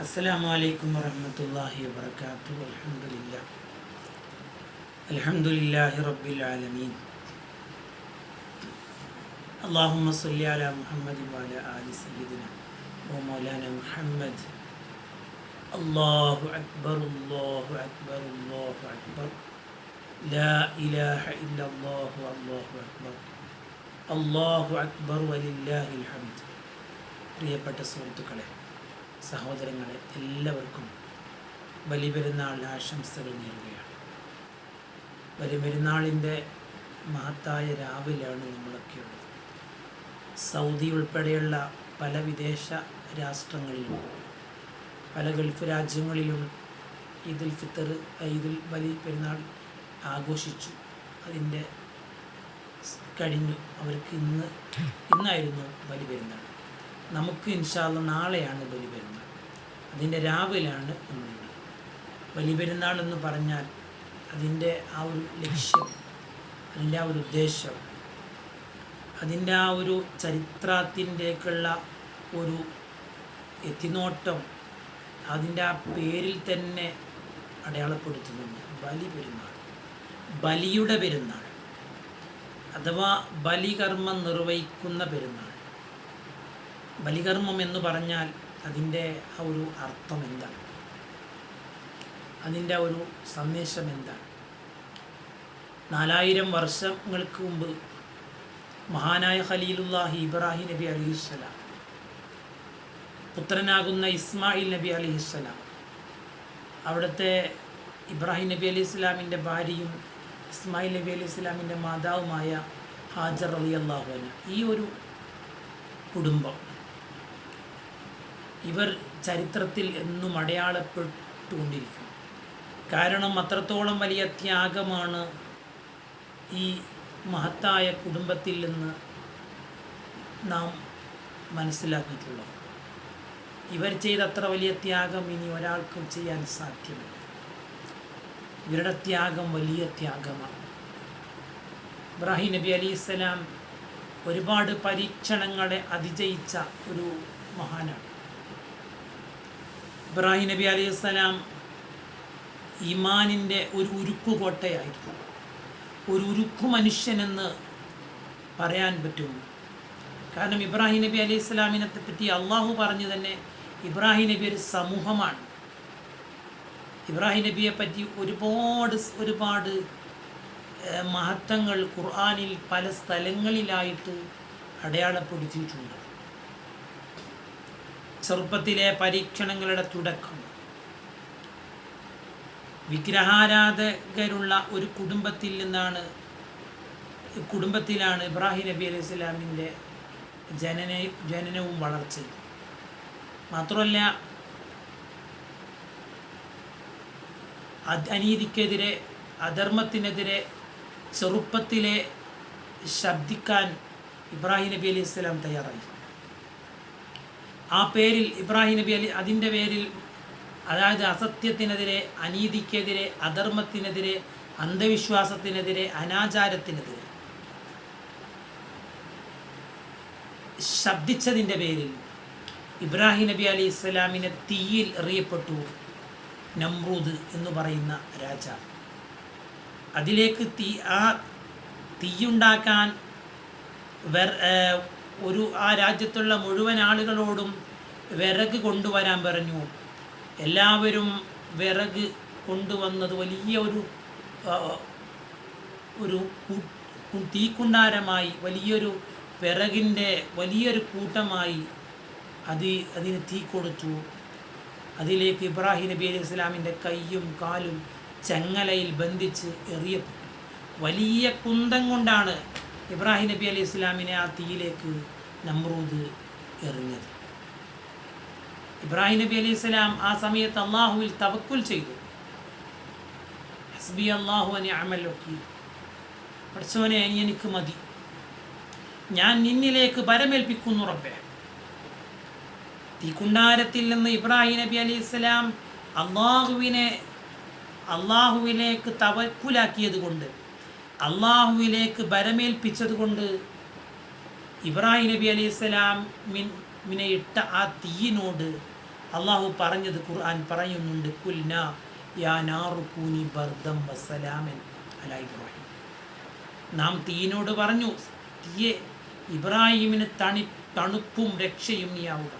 السلام عليكم ورحمة الله وبركاته الحمد لله الحمد لله رب العالمين اللهم صل على محمد وعلى آل سيدنا ومولانا محمد الله أكبر الله أكبر الله أكبر لا إله إلا الله والله أكبر അള്ളാഹു അക്ബർ വലില്ലാഹിൽ ഹംദ് പ്രിയപ്പെട്ട സുഹൃത്തുക്കളെ സഹോദരങ്ങളെ എല്ലാവർക്കും ബലിപെരുന്നാൾ ആശംസകൾ നേരുകയാണ്. ബലിപെരുന്നാളിന്റെ മഹത്തായ രാവിലാണ് നമ്മളൊക്കെയുള്ളത് സൗദി ഉൾപ്പെടെയുള്ള പല വിദേശ രാഷ്ട്രങ്ങളിലും പല ഗൾഫ് രാജ്യങ്ങളിലും ഈദുൽ ഫിത്തർ ഈദുൽ ബലി പെരുന്നാൾ ആഘോഷിച്ചു. അതിന്റെ കഴിഞ്ഞു. അവർക്ക് ഇന്ന് ഇന്നായിരുന്നു ബലി പെരുന്നാൾ നമുക്ക് ഇൻഷാല്ല നാളെയാണ് ബലിപെരുന്നാൾ. അതിന്റെ രാവിലെയാണ് നമ്മളുടെ ബലിപെരുന്നാൾ എന്ന് പറഞ്ഞാൽ അതിന്റെ ആ ഒരു ലക്ഷ്യം അതിന്റെ ആ ഒരു ഉദ്ദേശം അതിന്റെ ആ ഒരു ചരിത്രത്തിന്റേക്കുള്ള ഒരു എത്തിനോട്ടം അതിന്റെ ആ പേരിൽ തന്നെ അടയാളപ്പെടുത്തുന്നുണ്ട് ബലി പെരുന്നാൾ ബലിയുടെ പെരുന്നാൾ. അഥവാ ബലികർമ്മം നിർവഹിക്കുന്ന പെരുന്നാൾ. ബലികർമ്മം എന്ന് പറഞ്ഞാൽ അതിന്റെ ആ ഒരു അർത്ഥം എന്താണ്? അതിന്റെ ഒരു സന്ദേശം എന്താണ്? നാലായിരം വർഷങ്ങൾക്ക് മുമ്പ് മഹാനായ ഖലീലുല്ലാഹി ഇബ്രാഹിം നബി അലിഹിസ്സലാം പുത്രനാകുന്ന ഇസ്മായിൽ നബി അലിഹിസ്സലാം അവിടുത്തെ ഇബ്രാഹിം നബി അലി ഇസ്ലാമിന്റെ ഭാര്യയും ഇസ്മായിൽ നബി അലി ഇസ്ലാമിന്റെ മാതാവുമായ ഹാജർ അലി അള്ളാഹുന ഈ ഒരു കുടുംബം ഇവർ ചരിത്രത്തിൽ എന്നും അടയാളപ്പെട്ടുകൊണ്ടിരിക്കും. കാരണം അത്രത്തോളം വലിയ ത്യാഗമാണ് ഈ മഹത്തായ കുടുംബത്തിൽ നിന്ന് നാം മനസ്സിലാക്കിയിട്ടുള്ളത്. ഇവർ ചെയ്ത അത്ര വലിയ ത്യാഗം ഇനി ഒരാൾക്കും ചെയ്യാൻ സാധ്യമല്ല. ഇവരുടെ ത്യാഗം വലിയ ത്യാഗമാണ്. ഇബ്രാഹിം നബി അലിസ്സലാം ഒരുപാട് പരീക്ഷണങ്ങളെ അതിജയിച്ച ഒരു മഹാനാണ്. ഇബ്രാഹിം നബി അലൈഹിസ്സലാം ഇമാനിന്റെ ഒരു ഉരുക്കു കോട്ടയായിരുന്നു ഒരു ഉരുക്കു മനുഷ്യനെന്ന് പറയാൻ പറ്റുമോ? കാരണം ഇബ്രാഹിം നബി അലൈഹി സ്വലാമിനെ പറ്റി അള്ളാഹു പറഞ്ഞു തന്നെ ഇബ്രാഹിം നബി ഒരു സമൂഹമാണ്. ഇബ്രാഹിം നബിയെ പറ്റി ഒരുപാട് ഒരുപാട് മഹത്വങ്ങൾ ഖുർആാനിൽ പല സ്ഥലങ്ങളിലായിട്ട് അടയാളപ്പെടുത്തിയിട്ടുണ്ട്. ചെറുപ്പത്തിലെ പരീക്ഷണങ്ങളുടെ തുടക്കം. വിഗ്രഹാരാധകരുള്ള ഒരു കുടുംബത്തിൽ നിന്നാണ് കുടുംബത്തിലാണ് ഇബ്രാഹിം നബി അലൈഹി സ്വലാമിന്റെ ജനന ജനനവും വളർച്ചയും. മാത്രമല്ല അനീതിക്കെതിരെ അധർമ്മത്തിനെതിരെ ചെറുപ്പത്തിലെ ശബ്ദിക്കാൻ ഇബ്രാഹിം നബി അലൈഹി സ്വലാം തയ്യാറായി. ആ പേരിൽ ഇബ്രാഹിം നബി അലി അതിന്റെ പേരിൽ അതായത് അസത്യത്തിനെതിരെ അനീതിക്കെതിരെ അധർമ്മത്തിനെതിരെ അന്ധവിശ്വാസത്തിനെതിരെ അനാചാരത്തിനെതിരെ ശബ്ദിച്ചതിന്റെ പേരിൽ ഇബ്രാഹിം നബി അലി ഇസ്ലാമിനെ തീയിൽ എറിയപ്പെട്ടു നമ്രൂദ് എന്ന് പറയുന്ന രാജാവ് അതിലേക്ക് തീ ആ തീയുണ്ടാക്കാൻ വെർ ഒരു ആ രാജ്യത്തുള്ള മുഴുവൻ ആളുകളോടും വിറക് കൊണ്ടുവരാൻ പറഞ്ഞു. എല്ലാവരും വിറക് കൊണ്ടുവന്നത് വലിയ ഒരു ഒരു തീക്കുണ്ടാരമായി വലിയൊരു വിറകിന്റെ വലിയൊരു കൂട്ടമായി അത് അതിന് തീ കൊടുത്തു. അതിലേക്ക് ഇബ്രാഹിം നബി അലൈഹി ഇസ്ലാമിന്റെ കൈയും കാലും ചങ്ങലയിൽ ബന്ധിച്ച് എറിയപ്പെട്ടു. വലിയ കുന്തം കൊണ്ടാണ് ഇബ്രാഹിം നബി അലി ഇസ്ലാമിനെ ആ തീയിലേക്ക് നമ്രൂദ് എറിഞ്ഞത്. ഇബ്രാഹിം നബി അലി ഇസ്ലാം ആ സമയത്ത് അള്ളാഹുവിൽ തവക്കുൽ ചെയ്തു. ഹസ്ബി അള്ളാഹു അനി അമലൊക്കി പഠിച്ചവനെ എനിക്ക് മതി. ഞാൻ നിന്നിലേക്ക് പരമേൽപ്പിക്കുന്നു റബ്ബെ. തീക്കുണ്ടാരത്തിൽ നിന്ന് ഇബ്രാഹിം നബി അലി ഇസ്ലാം അള്ളാഹുവിനെ അള്ളാഹുവിലേക്ക് തവക്കുലാക്കിയത് കൊണ്ട് അള്ളാഹുവിലേക്ക് ബരമേൽപ്പിച്ചതുകൊണ്ട് ഇബ്രാഹിം നബി അലൈഹി സ്വലാമിനെ ഇട്ട ആ തീയിനോട് അള്ളാഹു പറഞ്ഞത് ഖുർആൻ പറയുന്നുണ്ട് കുൽന യാ നാറുക്കൂനി ബർദം വസ്സലാമൻ അല ഇബ്രാഹിം. നാം തീയിനോട് പറഞ്ഞു തീയെ ഇബ്രാഹിമിന് തണി തണുപ്പും രക്ഷയും നീയാവുക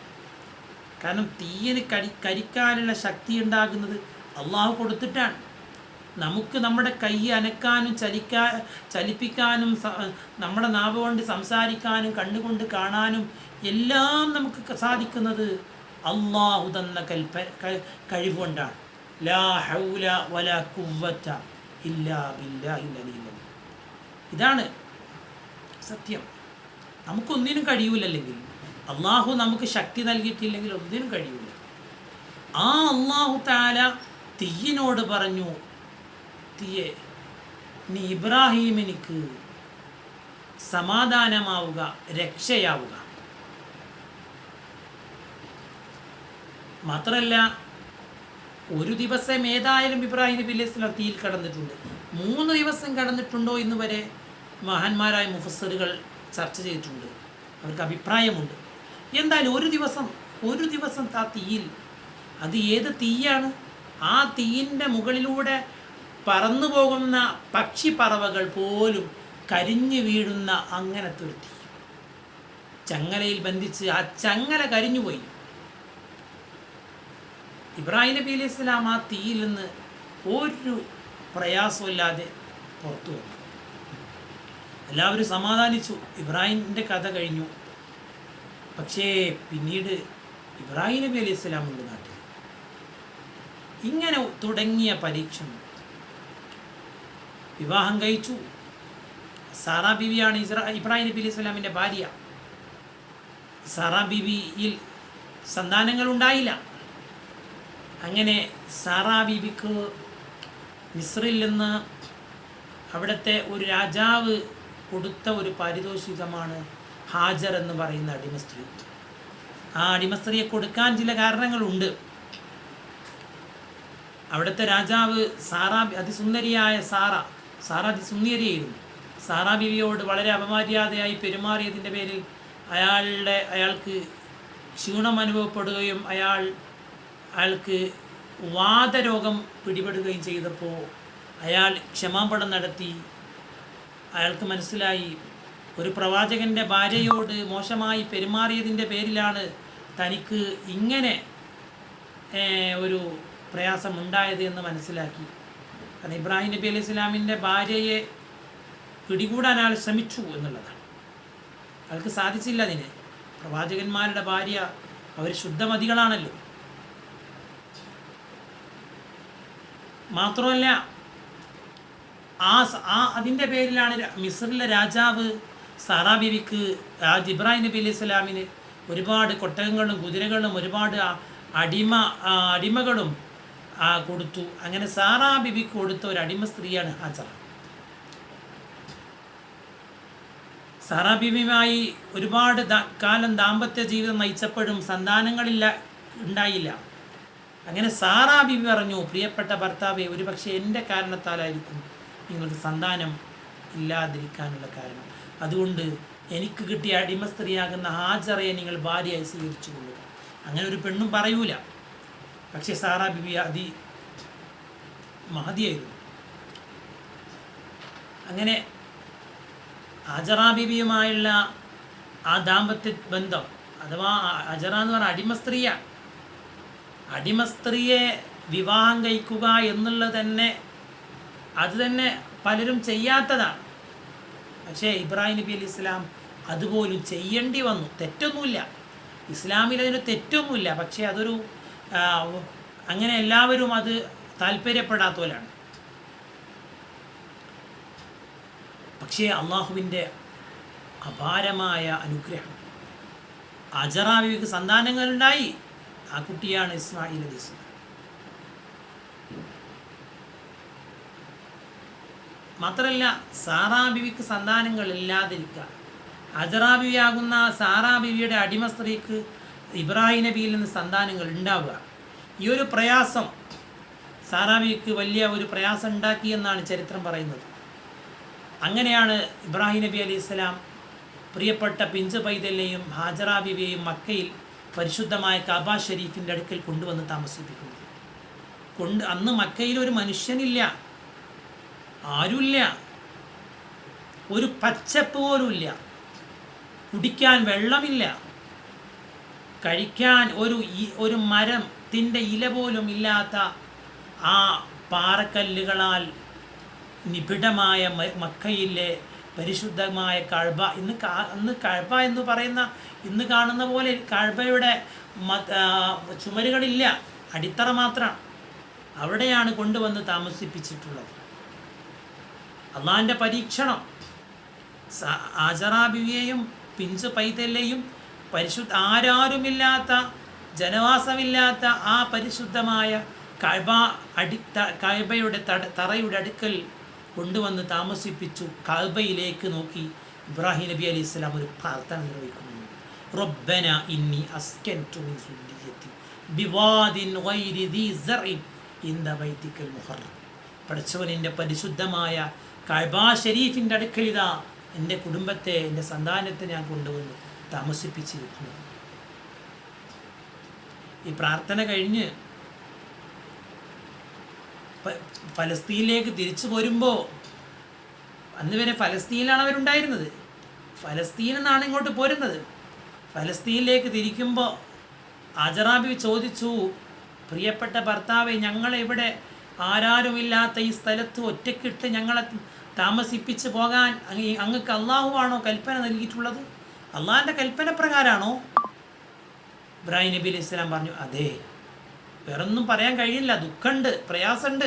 കാരണം തീയന് കരി കരിക്കാനുള്ള ശക്തി ഉണ്ടാകുന്നത് അള്ളാഹു കൊടുത്തിട്ടാണ്. നമുക്ക് നമ്മുടെ കൈ അനക്കാനും ചലിക്കാ ചലിപ്പിക്കാനും നമ്മുടെ നാവ് കൊണ്ട് സംസാരിക്കാനും കണ്ണുകൊണ്ട് കാണാനും എല്ലാം നമുക്ക് സാധിക്കുന്നത് അള്ളാഹു തന്ന കൽപ്പ കഴിവുകൊണ്ടാണ് ലാ ഹൗല ഇല്ലാ ഇതാണ് സത്യം. നമുക്കൊന്നിനും കഴിയൂലല്ലെങ്കിൽ അള്ളാഹു നമുക്ക് ശക്തി നൽകിയിട്ടില്ലെങ്കിൽ ഒന്നിനും കഴിയൂല. ആ അള്ളാഹു താല തീയിനോട് പറഞ്ഞു തീയെ നീ ഇബ്രാഹീമിനിക്ക് സമാധാനമാവുക രക്ഷയാവുക. മാത്രമല്ല ഒരു ദിവസം ഏതായാലും ഇബ്രാഹിം നബി അലൈഹി സ്വലാം തീയിൽ കടന്നിട്ടുണ്ട്. മൂന്ന് ദിവസം കടന്നിട്ടുണ്ടോ എന്ന് വരെ മഹാന്മാരായ മുഫസറുകൾ ചർച്ച ചെയ്തിട്ടുണ്ട്. അവർക്ക് അഭിപ്രായമുണ്ട്. എന്തായാലും ഒരു ദിവസം ഒരു ദിവസം ആ തീയിൽ. അത് ഏത് തീയാണ്? ആ തീയിന്റെ മുകളിലൂടെ പറന്നു പോകുന്ന പക്ഷിപ്പറവകൾ പോലും കരിഞ്ഞു വീഴുന്ന അങ്ങനത്തെ ഒരു തീ ചങ്ങലയിൽ ബന്ധിച്ച് ആ ചങ്ങല കരിഞ്ഞുപോയി ഇബ്രാഹിം നബി അലൈഹി സ്വലാം ആ തീയിൽ നിന്ന് ഒരു പ്രയാസമില്ലാതെ പുറത്തു വന്നു. എല്ലാവരും സമാധാനിച്ചു. ഇബ്രാഹിമിന്റെ കഥ കഴിഞ്ഞു. പക്ഷേ പിന്നീട് ഇബ്രാഹിം നബി അലൈഹി സ്വലാം ഉണ്ട് നാട്ടിൽ. ഇങ്ങനെ തുടങ്ങിയ പരീക്ഷണം വിവാഹം കഴിച്ചു. സാറാ ബിബിയാണ് ഇസ്രാ ഇബ്രാഹിം നബി അലൈഹി സ്വലാമിന്റെ ഭാര്യ. സാറാ ബിബിയിൽ സന്താനങ്ങൾ ഉണ്ടായില്ല. അങ്ങനെ സാറാ ബീബിക്ക് മിസ്രിൽ നിന്ന് അവിടുത്തെ ഒരു രാജാവ് കൊടുത്ത ഒരു പാരിതോഷികമാണ് ഹാജർ എന്ന് പറയുന്ന അടിമസ്ത്രീ ആ അടിമസ്ത്രീയെ കൊടുക്കാൻ ചില കാരണങ്ങളുണ്ട്. അവിടുത്തെ രാജാവ് സാറാ അതിസുന്ദരിയായ സാറ സാറ അതിസുന്ദരിയായിരുന്നു സാറാ ബീവിയോട് വളരെ അപമര്യാദയായി പെരുമാറിയതിന്റെ പേരിൽ അയാളുടെ അയാൾക്ക് ക്ഷീണം അനുഭവപ്പെടുകയും അയാൾ അയാൾക്ക് വാദരോഗം പിടിപെടുകയും ചെയ്തപ്പോൾ അയാൾ ക്ഷമാപണം നടത്തി. അയാൾക്ക് മനസ്സിലായി. ഒരു പ്രവാചകന്റെ ഭാര്യയോട് മോശമായി പെരുമാറിയതിന്റെ പേരിലാണ് തനിക്ക് ഇങ്ങനെ ഒരു പ്രയാസമുണ്ടായത് എന്ന് മനസ്സിലാക്കി. കാരണം ഇബ്രാഹിം നബി അലൈഹി സ്വലാമിന്റെ ഭാര്യയെ പിടികൂടാൻ ആൾ ശ്രമിച്ചു എന്നുള്ളതാണ്. അയാൾക്ക് സാധിച്ചില്ല അതിന്. പ്രവാചകന്മാരുടെ ഭാര്യ അവർ ശുദ്ധമതികളാണല്ലോ. മാത്രമല്ല ആ ആ അതിന്റെ പേരിലാണ് മിസ്രിലെ രാജാവ് സാറാ ബീവിക്ക് ആ ഇബ്രാഹിം നബി അലൈഹി സ്വലാമിന് ഒരുപാട് കൊട്ടകങ്ങളും കുതിരകളും ഒരുപാട് അടിമ അടിമകളും ആ കൊടുത്തു. അങ്ങനെ സാറാ ബിബിക്ക് കൊടുത്ത ഒരു അടിമ സ്ത്രീയാണ് ഹാജറ. സാറാ ബിബിയുമായി ഒരുപാട് കാലം ദാമ്പത്യ ജീവിതം നയിച്ചപ്പോഴും സന്താനങ്ങളില്ല ഉണ്ടായില്ല. അങ്ങനെ സാറാ ബിബി പറഞ്ഞു പ്രിയപ്പെട്ട ഭർത്താവെ ഒരുപക്ഷെ എന്റെ കാരണത്താലായിരിക്കും നിങ്ങൾക്ക് സന്താനം ഇല്ലാതിരിക്കാനുള്ള കാരണം. അതുകൊണ്ട് എനിക്ക് കിട്ടിയ അടിമ സ്ത്രീയാകുന്ന ഹാജറയെ നിങ്ങൾ ഭാര്യയായി സ്വീകരിച്ചു കൊള്ളുക. അങ്ങനെ ഒരു പെണ്ണും പറയൂല. പക്ഷേ സാറാ ബിബി അതി മഹതിയായിരുന്നു. അങ്ങനെ അജറ ബിബിയുമായുള്ള ആ ദാമ്പത്യ ബന്ധം അഥവാ അജറ എന്ന് പറഞ്ഞാൽ അടിമ സ്ത്രീയാണ് അടിമ സ്ത്രീയെ വിവാഹം കഴിക്കുക എന്നുള്ളത് തന്നെ അത് തന്നെ പലരും ചെയ്യാത്തതാണ് പക്ഷേ ഇബ്രാഹിം നബി അലി ഇസ്ലാം അതുപോലും ചെയ്യേണ്ടി വന്നു. തെറ്റൊന്നുമില്ല. ഇസ്ലാമിൽ അതിന് തെറ്റൊന്നുമില്ല. പക്ഷേ അതൊരു അങ്ങനെ എല്ലാവരും അത് താല്പര്യപ്പെടാത്തവരാണ്. പക്ഷേ അള്ളാഹുവിന്റെ അപാരമായ അനുഗ്രഹം. അജറാബിക്ക് സന്താനങ്ങളുണ്ടായി. ആ കുട്ടിയാണ് ഇസ്മായിൽ അലി ഇസ്ലാം മാത്രമല്ല സാറാ ബിവിക്ക് സന്താനങ്ങൾ ഇല്ലാതിരിക്കുക അജറാബിവിയാകുന്ന സാറാ ബിവിയുടെ അടിമ സ്ത്രീക്ക് ഇബ്രാഹിം നബിയിൽ നിന്ന് സന്താനങ്ങൾ ഉണ്ടാവുക. ഈ ഒരു പ്രയാസം സാറാവിക്ക് വലിയ ഒരു പ്രയാസം ഉണ്ടാക്കി എന്നാണ് ചരിത്രം പറയുന്നത്. അങ്ങനെയാണ് ഇബ്രാഹിം നബി അലി സ്വലാം പ്രിയപ്പെട്ട പിഞ്ച് പൈതലിനെയും ഹാജറ ബിവിയെയും മക്കയിൽ പരിശുദ്ധമായ കാബ ഷെരീഫിന്റെ അടുക്കൽ കൊണ്ടുവന്ന് താമസിപ്പിക്കുന്നത്. കൊണ്ട് അന്ന് മക്കയിൽ ഒരു മനുഷ്യനില്ല. ആരുമില്ല ഒരു പച്ചപ്പ് പോലുമില്ല കുടിക്കാൻ വെള്ളമില്ല. കഴിക്കാൻ ഒരു ഒരു മരത്തിന്റെ ഇല പോലും ഇല്ലാത്ത ആ പാറക്കല്ലുകളാൽ നിബിഡമായ മക്കയിലെ പരിശുദ്ധമായ കഴബ. ഇന്ന് ഇന്ന് കഴബ എന്ന് പറയുന്ന ഇന്ന് കാണുന്ന പോലെ കഴബയുടെ ചുമരുകളില്ല. അടിത്തറ മാത്രമാണ് അവിടെയാണ് കൊണ്ടുവന്ന് താമസിപ്പിച്ചിട്ടുള്ളത്. അള്ളാഹിന്റെ പരീക്ഷണം ആജറാബിയെയും പിഞ്ച് പൈതല്ലെയും പരിശുദ്ധ ആരാരുമില്ലാത്ത ജനവാസമില്ലാത്ത ആ പരിശുദ്ധമായ കഴബ അടി കഴബയുടെ തട തറയുടെ അടുക്കൽ കൊണ്ടുവന്ന് താമസിപ്പിച്ചു. കഴബയിലേക്ക് നോക്കി ഇബ്രാഹിം നബി അലൈഹി സ്വലാം ഒരു പ്രാർത്ഥന നിർവഹിക്കുന്നു. റബ്ബന ഇന്നി അസ്കൻതു മിൻ ബിവാദിൻ മുഹറം. പരിശുദ്ധമായ കഅബ ഷരീഫിന്റെ അടുക്കൽ ഇതാ എന്റെ കുടുംബത്തെ എന്റെ സന്താനത്തെ ഞാൻ കൊണ്ടുവന്ന്. താമസിപ്പിച്ചിരിക്കുന്നു ഈ പ്രാർത്ഥന കഴിഞ്ഞ് ഫലസ്തീനിലേക്ക് തിരിച്ചു പോരുമ്പോൾ അന്ന് വരെ ഫലസ്തീനിലാണ് അവരുണ്ടായിരുന്നത്. ഫലസ്തീനിൽ നിന്നാണ് ഇങ്ങോട്ട് പോരുന്നത്. ഫലസ്തീനിലേക്ക് തിരിക്കുമ്പോൾ അജറാബി ചോദിച്ചു പ്രിയപ്പെട്ട ഭർത്താവെ ഞങ്ങളിവിടെ? ആരാരുമില്ലാത്ത ഈ സ്ഥലത്ത് ഒറ്റക്കിട്ട് ഞങ്ങളെ താമസിപ്പിച്ച് പോകാൻ അങ്ങ് അങ്ങക്ക് അള്ളാഹുവാണോ കൽപ്പന നൽകിയിട്ടുള്ളത്? അള്ളാഹിന്റെ കൽപ്പന പ്രകാരമാണോ ഇബ്രാഹിം നബി അലൈഹി സ്വലാം പറഞ്ഞു അതെ. വേറൊന്നും പറയാൻ കഴിയില്ല. ദുഃഖമുണ്ട് പ്രയാസമുണ്ട്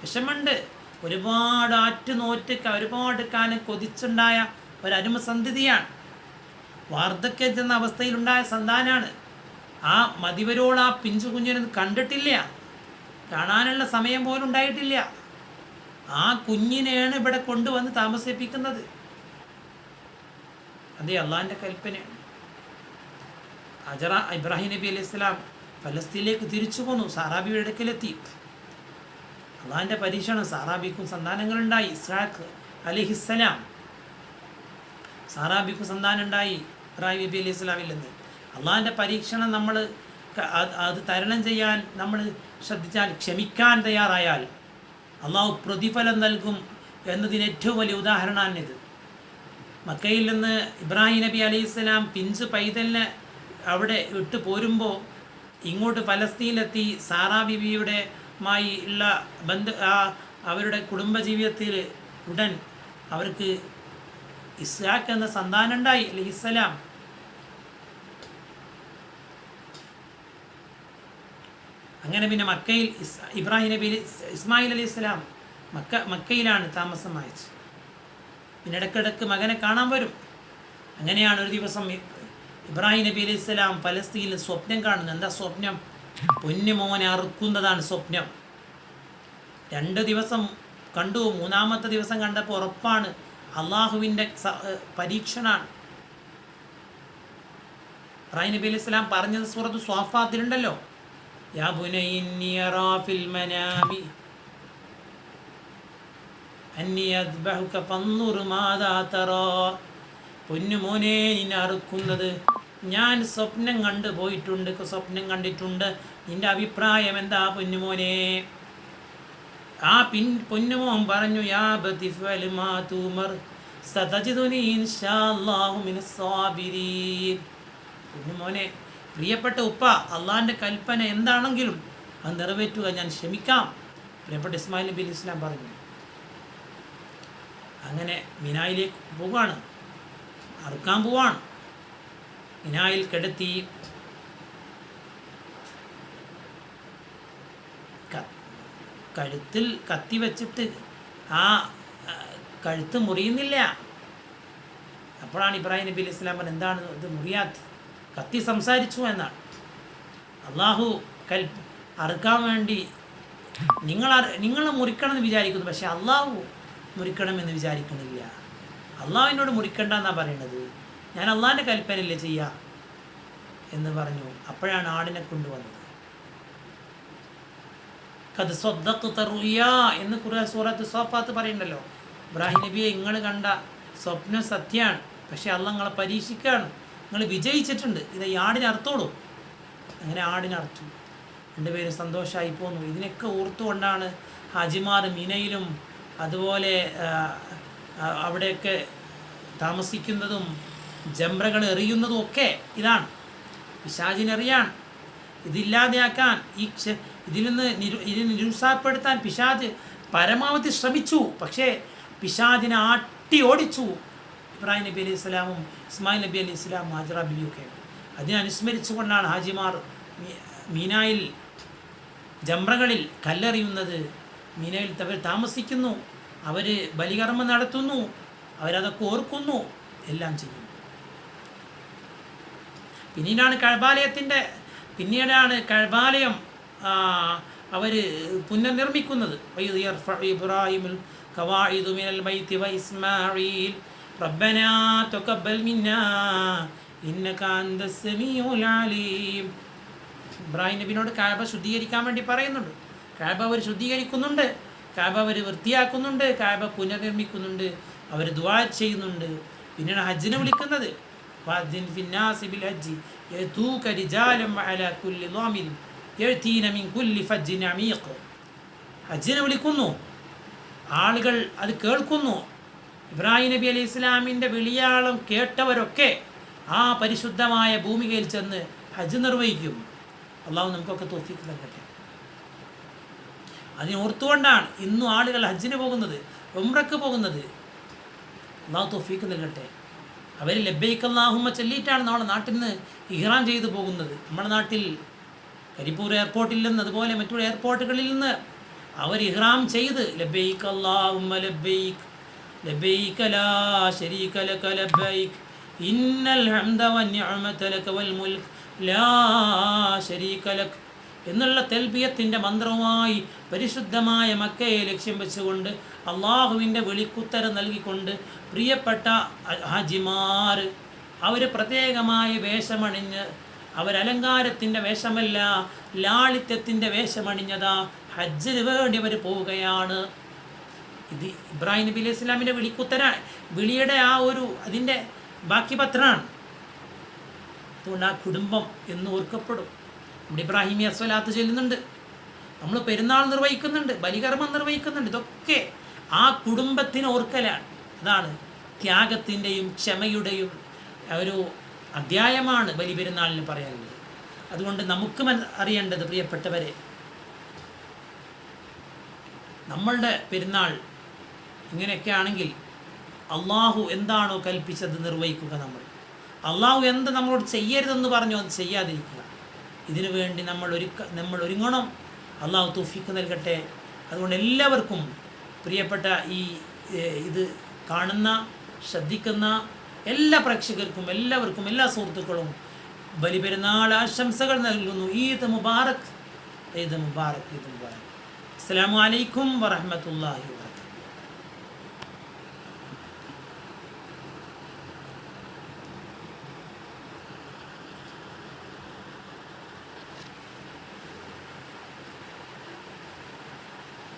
വിഷമുണ്ട്. ഒരുപാട് ആറ്റ് നോറ്റ് ഒരുപാട് കാലം കൊതിച്ചുണ്ടായ ഒരു അരുമസന്ധിതിയാണ് വാർദ്ധക്യം ചെന്ന അവസ്ഥയിലുണ്ടായ സന്താനാണ്. ആ മതിവരോൾ ആ പിഞ്ചു കുഞ്ഞിനെ കണ്ടിട്ടില്ല. കാണാനുള്ള സമയം പോലും ഉണ്ടായിട്ടില്ല. ആ കുഞ്ഞിനെയാണ് ഇവിടെ കൊണ്ടുവന്ന് താമസിപ്പിക്കുന്നത്. അതെ അള്ളാഹിന്റെ കൽപ്പനയാണ് അജറ ഇബ്രാഹിം നബി അലൈഹി സ്വലാം ഫലസ്തീനിലേക്ക് തിരിച്ചു പോന്നു സാറാബിയുടെ അടുക്കലെത്തി. അള്ളാഹിന്റെ പരീക്ഷണം സാറാബിക്കും സന്താനങ്ങളുണ്ടായി ഇസ്രാഖ് അലിഹിസ്സലാം സാറാബിക്കും സന്താനമുണ്ടായി ഇബ്രാഹിം നബി അലൈഹി സ്വലാമിൽ നിന്ന്. അള്ളാഹിന്റെ പരീക്ഷണം നമ്മൾ അത് തരണം ചെയ്യാൻ നമ്മൾ ശ്രദ്ധിച്ചാൽ ക്ഷമിക്കാൻ തയ്യാറായാൽ അള്ളാഹു പ്രതിഫലം നൽകും എന്നതിന് ഏറ്റവും വലിയ ഉദാഹരണമാണിത്. മക്കയിൽ നിന്ന് ഇബ്രാഹിം നബി അലി സ്വലാം പിഞ്ച് പൈതലിനെ അവിടെ ഇട്ട് പോരുമ്പോൾ ഇങ്ങോട്ട് ഫലസ്തീനിലെത്തി സാറാ ബിബിയുടെ മായി ഉള്ള ബന്ധ അവരുടെ കുടുംബജീവിതത്തിൽ ഉടൻ അവർക്ക് ഇസ്ലാഖ് എന്ന സന്താനം ഉണ്ടായി ഇസ്ലാം അങ്ങനെ പിന്നെ മക്കയിൽ ഇബ്രാഹിം നബി ഇസ്മായിൽ അലി ഇസ്ലാം മക്ക മക്കയിലാണ് താമസം അയച്ചത് പിന്നെ ഇടയ്ക്കിടയ്ക്ക് മകനെ കാണാൻ വരും. അങ്ങനെയാണ് ഒരു ദിവസം ഇബ്രാഹിം നബി അലൈഹി സ്വലാം ഫലസ്തീനിൽ സ്വപ്നം കാണുന്നത്. എന്താ സ്വപ്നം? പൊന്നു മോനെ അറുക്കുന്നതാണ് സ്വപ്നം. രണ്ട് ദിവസം കണ്ടു മൂന്നാമത്തെ ദിവസം കണ്ടപ്പോൾ ഉറപ്പാണ് അള്ളാഹുവിന്റെ പരീക്ഷണാണ്. ഇബ്രാഹിം നബി അലൈഹി സ്വലാം പറഞ്ഞത് സുഹൃത്ത് സ്വാഫാത്തിലുണ്ടല്ലോ യാ അറാ ഫിൽ മനാമി അന്നി അദ്ബഹുക ഫൻദുർ മാദാ തറാ. പൊന്നുമോനെ നിന്നെ അറുക്കുന്നത് ഞാൻ സ്വപ്നം കണ്ടു പോയിട്ടുണ്ട് സ്വപ്നം കണ്ടിട്ടുണ്ട്. നിന്റെ അഭിപ്രായം എന്താ പൊന്നുമോനെ? ആ പിൻ പൊന്നുമോൻ പറഞ്ഞു യാ പൊന്നുമോനെ പ്രിയപ്പെട്ട ഉപ്പ അള്ളാഹിന്റെ കൽപ്പന എന്താണെങ്കിലും അത് നിറവേറ്റുക ഞാൻ ക്ഷമിക്കാം. പ്രിയപ്പെട്ട ഇസ്മായിൽ ഇസ്ലാം പറഞ്ഞു അങ്ങനെ മിനായിലേക്ക് പോവാണ് അറുക്കാൻ പോവാണ് മിനായിൽ കിടത്തി കഴുത്തിൽ കത്തി വെച്ചിട്ട് ആ കഴുത്ത് മുറിയുന്നില്ല. അപ്പോഴാണ് ഇബ്രാഹിം നബി അലൈഹി പറഞ്ഞത് എന്താണ് ഇത് മുറിയാത്ത കത്തി സംസാരിച്ചു എന്നാണ്. അള്ളാഹു കൽ അറുക്കാൻ വേണ്ടി നിങ്ങൾ നിങ്ങൾ മുറിക്കണമെന്ന് വിചാരിക്കുന്നു. പക്ഷെ അള്ളാഹു മുറിക്കണമെന്ന് വിചാരിക്കണില്ല അള്ളാഹുവിനോട് മുറിക്കണ്ട എന്നാണ് പറയണത്. ഞാൻ അള്ളാഹിന്റെ കൽപ്പനയല്ലേ ചെയ്യാം? എന്ന് പറഞ്ഞു. അപ്പോഴാണ് ആടിനെ കൊണ്ടുവന്നത്. കത് സ്വദ്ദഖ്ത റുയ എന്ന് കുറേ സൂറത്ത് സോഫാത്ത് പറയുന്നുണ്ടല്ലോ. ഇബ്രാഹിം നബിയെ നിങ്ങൾ കണ്ട സ്വപ്നം സത്യമാണ്. പക്ഷേ അള്ള നിങ്ങളെ പരീക്ഷിക്കുകയാണ്. നിങ്ങൾ വിജയിച്ചിട്ടുണ്ട്. ഇത് ഈ ആടിനെ അങ്ങനെ ആടിനെ അറുത്തു. രണ്ടുപേരും സന്തോഷമായി പോന്നു. ഇതിനൊക്കെ ഓർത്തുകൊണ്ടാണ് ഹാജിമാർ മീനയിലും അതുപോലെ അവിടെയൊക്കെ താമസിക്കുന്നതും ജംറകൾ എറിയുന്നതും ഒക്കെ ഇതാണ്. പിശാചിനെറിയാണ്. ഇതില്ലാതെയാക്കാൻ ഈ ഇതിൽ നിന്ന് നിരു ഇതിനെ നിരുത്സാഹപ്പെടുത്താൻ പിശാജ് പരമാവധി ശ്രമിച്ചു. പക്ഷേ പിശാജിനെ ആട്ടി ഓടിച്ചു. ഇബ്രാഹിം നബി അലൈഹി ഇസ്ലാമും ഇസ്മായിൽ നബി അലി ഇസ്ലാം ഹാജറ ബിലിയൊക്കെ അതിനെ അനുസ്മരിച്ചുകൊണ്ടാണ് ഹാജിമാർ മീനായിൽ ജംറകളിൽ കല്ലെറിയുന്നത് മീനയിൽ അവർ താമസിക്കുന്നു. അവർ ബലികർമ്മം നടത്തുന്നു. അവരതൊക്കെ ഓർക്കുന്നു. എല്ലാം ചെയ്യുന്നു. പിന്നീടാണ് കഴബാലയത്തിന്റെ പിന്നീടാണ് കഴബാലയം അവർ പുനർനിർമ്മിക്കുന്നത്. ഇബ്രാഹിമുൽ മിനൽ വ തഖബ്ബൽ മിന്നാ ഇന്നക സമീഉൽ അലീം. ഇബ്രാഹിം നബിനോട് കഅബ ശുദ്ധീകരിക്കാൻ വേണ്ടി പറയുന്നുണ്ട്. കാബ അവർ ശുദ്ധീകരിക്കുന്നുണ്ട് കാബ അവർ വൃത്തിയാക്കുന്നുണ്ട് കാബ പുനർനിർമ്മിക്കുന്നുണ്ട് അവർ ദ്വാ ചെയ്യുന്നുണ്ട്. പിന്നെയാണ് ഹജ്ജിനെ വിളിക്കുന്നത് ഹജ്ജി ഹജ്ജിനെ വിളിക്കുന്നു ആളുകൾ അത് കേൾക്കുന്നു. ഇബ്രാഹിം നബി അലൈഹി ഇസ്ലാമിന്റെ വിളിയാളം കേട്ടവരൊക്കെ ആ പരിശുദ്ധമായ ഭൂമികയിൽ ചെന്ന് ഹജ്ജ് നിർവഹിക്കും. അള്ളാഹു നമുക്കൊക്കെ തോഫിക്ക് നൽകട്ടെ. അതിനെ ഓർത്തുകൊണ്ടാണ് ഇന്നും ആളുകൾ ഹജ്ജിന് പോകുന്നത് ഉംറക്ക് പോകുന്നത്. അള്ളാഹു തോഫീക്ക് നൽകട്ടെ. അവർ ലബ്ബൈക്ക് അള്ളാഹുമ്മ ചൊല്ലിയിട്ടാണ് നമ്മുടെ നാട്ടിൽ നിന്ന് ഇഹ്റാം ചെയ്തു പോകുന്നത്. നമ്മുടെ നാട്ടിൽ കരിപ്പൂർ എയർപോർട്ടിൽ നിന്ന് അതുപോലെ മറ്റുള്ള എയർപോർട്ടുകളിൽ നിന്ന് അവർ ഇഹ്റാം ചെയ്ത് ലബ്ബൈക്ക് അള്ളാഹുമ്മ ലബ്ബൈക്ക് ലബ്ബൈക്ക് ലാ ശരീക ലക ലബ്ബൈക്ക് ഇന്നൽ ഹംദ വന്നിഅമത ലക വൽ മുൽക്ക് ലാ ശരീക ലക് എന്നുള്ള തെൽബിയത്തിന്റെ മന്ത്രവുമായി പരിശുദ്ധമായ മക്കയെ ലക്ഷ്യം വെച്ചുകൊണ്ട് അള്ളാഹുവിന്റെ വിളിക്കുത്തരം നൽകിക്കൊണ്ട് പ്രിയപ്പെട്ട ഹാജിമാർ അവർ പ്രത്യേകമായ വേഷമണിഞ്ഞ് അവരലങ്കാരത്തിന്റെ വേഷമല്ല ലാളിത്യത്തിന്റെ വേഷമണിഞ്ഞതാ ഹജ്ജിന് വേണ്ടി അവർ പോവുകയാണ്. ഇത് ഇബ്രാഹിം നബി അലൈഹി ഇസ്ലാമിന്റെ വിളിക്കുത്തര വിളിയുടെ ആ ഒരു അതിന്റെ ബാക്കി പത്രമാണ്. അതുകൊണ്ട് ആ കുടുംബം എന്ന് ഓർക്കപ്പെടും. നമ്മുടെ ഇബ്രാഹിമി അസ്വലാത്ത് ചൊല്ലുന്നുണ്ട്. നമ്മൾ പെരുന്നാൾ നിർവഹിക്കുന്നുണ്ട് ബലികർമ്മം നിർവഹിക്കുന്നുണ്ട്. ഇതൊക്കെ ആ കുടുംബത്തിന് ഓർക്കലാണ്. അതാണ് ത്യാഗത്തിന്റെയും ക്ഷമയുടെയും ഒരു അധ്യായമാണ് ബലി പെരുന്നാളിന് പറയാനുള്ളത്. അതുകൊണ്ട് നമുക്ക് അറിയേണ്ടത് പ്രിയപ്പെട്ടവരെ നമ്മളുടെ പെരുന്നാൾ ഇങ്ങനെയൊക്കെ ആണെങ്കിൽ അള്ളാഹു എന്താണോ കൽപ്പിച്ചത് നിർവഹിക്കുക നമ്മൾ. അള്ളാഹു എന്ത് നമ്മളോട് ചെയ്യരുതെന്ന് പറഞ്ഞോ അത് ചെയ്യാതിരിക്കുക. ഇതിനു വേണ്ടി നമ്മൾ ഒരുക്ക നമ്മൾ ഒരുങ്ങണം. അള്ളാഹു തൂഫിക്ക് നൽകട്ടെ. അതുകൊണ്ട് എല്ലാവർക്കും പ്രിയപ്പെട്ട ഈ ഇത് കാണുന്ന ശ്രദ്ധിക്കുന്ന എല്ലാ പ്രേക്ഷകർക്കും എല്ലാവർക്കും എല്ലാ സുഹൃത്തുക്കളും ബലിപെരുന്നാൾ ആശംസകൾ നൽകുന്നു. ഈദ് മുബാറക് ഈദ് മുബാറക് ഈദ് മുബാറക്. അസ്സാം വലൈക്കും വറഹ്മത്തുള്ളാഹി വബറകാതുഹു